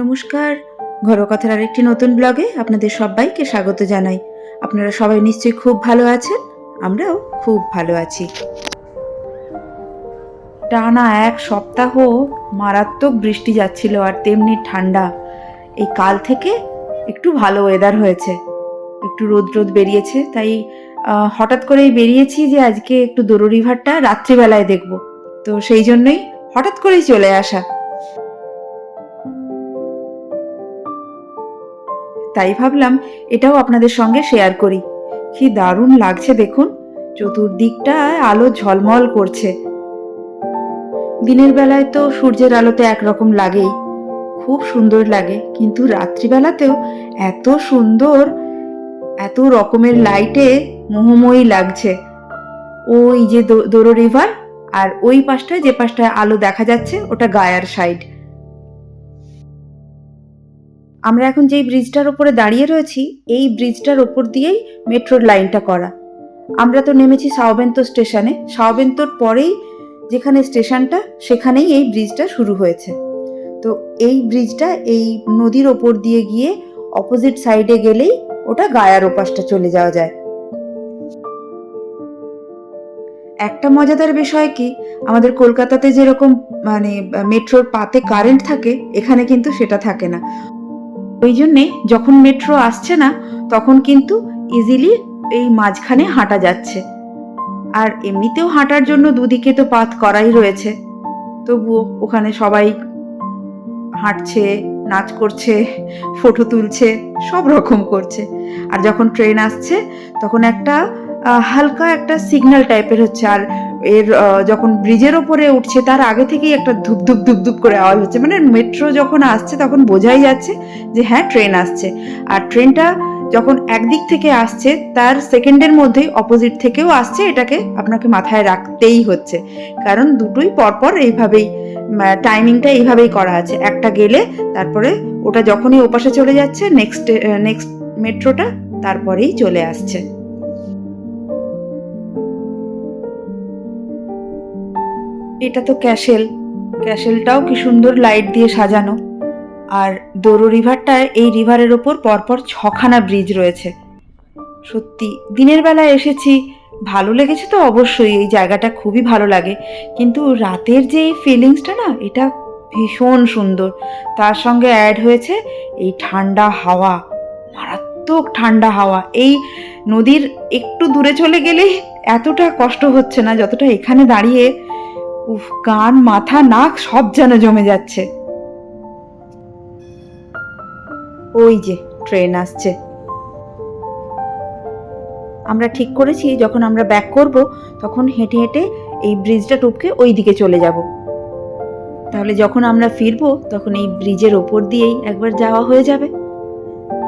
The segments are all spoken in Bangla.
নমস্কার। ঘরোয়া কথার আরেকটি নতুন ব্লগে আপনাদের সবাইকে স্বাগত জানাই। আপনারা সবাই নিশ্চয়ই খুব ভালো আছেন, আমরাও খুব ভালো আছি। টানা এক সপ্তাহ মারাত্মক বৃষ্টি যাচ্ছিল আর তেমনি ঠান্ডা। এই কাল থেকে একটু ভালো ওয়েদার হয়েছে। একটু রোদ রোদ বেরিয়েছে, তাই হঠাৎ করেই বেরিয়েছি যে আজকে একটু দোরো রিভারটা রাত্রিবেলায় দেখব। তো সেই জন্যই হঠাৎ করেই চলে আসা। তাই ভাবলাম এটাও আপনাদের সঙ্গে শেয়ার করি। কি দারুণ লাগছে দেখুন, চতুর্দিকটা আলো ঝলমল করছে। দিনের বেলায় তো সূর্যের আলোতে একরকম লাগেই, খুব সুন্দর লাগে, কিন্তু রাত্রিবেলাতেও এত সুন্দর, এত রকমের লাইটে মোহময়ী লাগছে। ওই যে দোরো রিভার আর ওই পাশটায় যে পাশটায় আলো দেখা যাচ্ছে, ওটা গায়ার সাইড। আমরা এখন যেই ব্রিজটার ওপরে দাঁড়িয়ে রয়েছি, এই ব্রিজটার ওপর দিয়েই মেট্রোর লাইনটা করা। আমরা তো নেমেছি সাওবেন্ত স্টেশনে। সাওবেন্তর পরেই যেখানে স্টেশনটা, সেখানেই এই ব্রিজটা শুরু হয়েছে। তো এই ব্রিজটা এই নদীর ওপর দিয়ে গিয়ে অপোজিট সাইডে গেলেই ওটা গায়ার ওপাশটা চলে যাওয়া যায়। একটা মজাদার বিষয় কি? আমাদের কলকাতাতে যেরকম মানে মেট্রোর পাতে কারেন্ট থাকে, এখানে কিন্তু সেটা থাকে না। ওই জন্যে যখন মেট্রো আসছে না, তখন কিন্তু ইজিলি এই মাঝখানে হাঁটা যাচ্ছে। আর এমনিতেও হাঁটার জন্য দুদিকে তো পাথ করাই রয়েছে। তবুও ওখানে সবাই হাঁটছে, নাচ করছে ফটো তুলছে, সব রকম করছে। আর যখন ট্রেন আসছে, তখন একটা হালকা একটা সিগন্যাল টাইপের হচ্ছে। আর এর যখন ব্রিজের ওপরে উঠছে, তার আগে থেকেই একটা ধুপ ধুপ ধুপ ধুপ করে আওয়াজ হচ্ছে। মানে মেট্রো যখন আসছে, তখন বোঝাই যাচ্ছে যে হ্যাঁ ট্রেন আসছে। আর ট্রেনটা যখন একদিক থেকে আসছে, তার সেকেন্ডের মধ্যেই অপোজিট থেকেও আসছে। এটাকে আপনাকে মাথায় রাখতেই হচ্ছে। কারণ দুটোই পরপর এইভাবেই টাইমিংটা এইভাবেই করা আছে। একটা গেলে, তারপরে ওটা যখনই ওপাশে চলে যাচ্ছে নেক্সট নেক্সট মেট্রোটা তারপরেই চলে আসছে। এটা তো ক্যাশেল ক্যাশেলটাও কি সুন্দর লাইট দিয়ে সাজানো। আর দোরো রিভারটায় এই রিভারের ওপর পরপর ছখানা ব্রিজ রয়েছে। সত্যি, দিনের বেলায় এসেছি। ভালো লেগেছে তো অবশ্যই, এই জায়গাটা খুবই ভালো লাগে। কিন্তু রাতের যে এই ফিলিংসটা না, এটা ভীষণ সুন্দর। তার সঙ্গে অ্যাড হয়েছে এই ঠান্ডা হাওয়া। মারাত্মক ঠান্ডা হাওয়া। এই নদীর একটু দূরে চলে গেলেই এতটা কষ্ট হচ্ছে না, যতটা এখানে দাঁড়িয়ে উফ, কান, মাথা, নাক সব যেন জমে যাচ্ছে। ওই যে, ট্রেন আসছে। আমরা ঠিক করেছি, যখন আমরা ব্যাক করব, তখন হেঁটে হেঁটে এই ব্রিজটা টপকে ওই দিকে চলে যাব। তাহলে যখন আমরা ফিরবো, তখন এই ব্রিজের ওপর দিয়েই একবার যাওয়া হয়ে যাবে।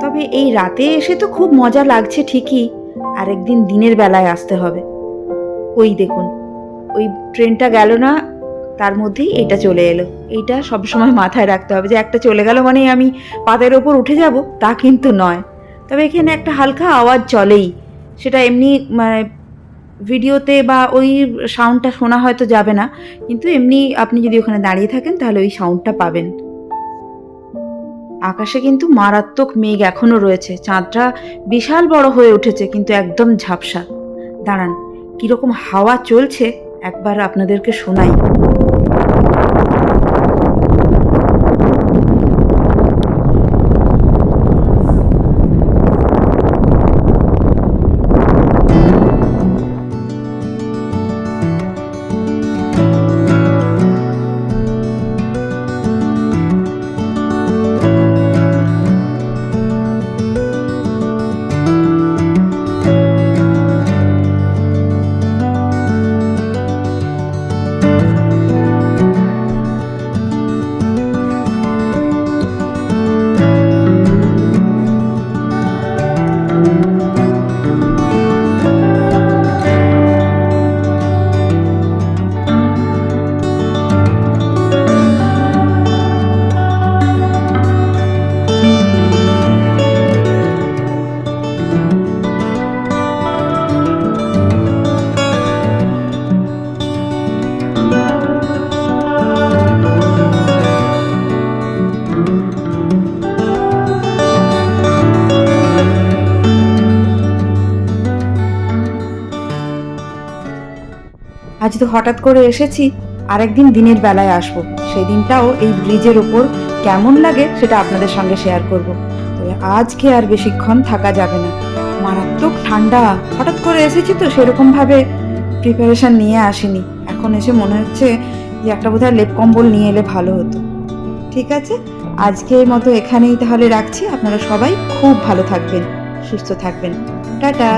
তবে এই রাতে এসে তো খুব মজা লাগছে ঠিকই, আরেকদিন দিনের বেলায় আসতে হবে। ওই দেখুন। ওই ট্রেনটা গেল না, তার মধ্যেই এটা চলে এলো। এইটা সবসময় মাথায় রাখতে হবে যে একটা চলে গেল মানে আমি পাতের ওপর উঠে যাব, তা কিন্তু নয়। তবে এখানে একটা হালকা আওয়াজ চলেই। সেটা এমনি মানে ভিডিওতে বা ওই সাউন্ডটা শোনা হয়তো যাবে না, কিন্তু এমনি আপনি যদি ওখানে দাঁড়িয়ে থাকেন তাহলে ওই সাউন্ডটা পাবেন। আকাশে কিন্তু মারাত্মক মেঘ এখনও রয়েছে, চাঁদটা বিশাল বড় হয়ে উঠেছে, কিন্তু একদম ঝাপসা। দাঁড়ান, কীরকম হাওয়া চলছে? একবার আপনাদেরকে শোনাই। আজ তো হঠাৎ করে এসেছি, আরেকদিন দিনের বেলায় আসব। সেই দিনটাও এই ব্রিজের ওপর কেমন লাগে সেটা আপনাদের সঙ্গে শেয়ার করব। তবে আজকে আর বেশিক্ষণ থাকা যাবে না। মারাত্মক ঠান্ডা, হঠাৎ করে এসেছি তো সেরকমভাবে প্রিপারেশন নিয়ে আসিনি। এখন এসে মনে হচ্ছে যে একটা বোধহয় লেপ কম্বল নিয়ে এলে ভালো হতো। ঠিক আছে আজকের মতো এখানেই তাহলে রাখছি। আপনারা সবাই খুব ভালো থাকবেন, সুস্থ থাকবেন। টাটা।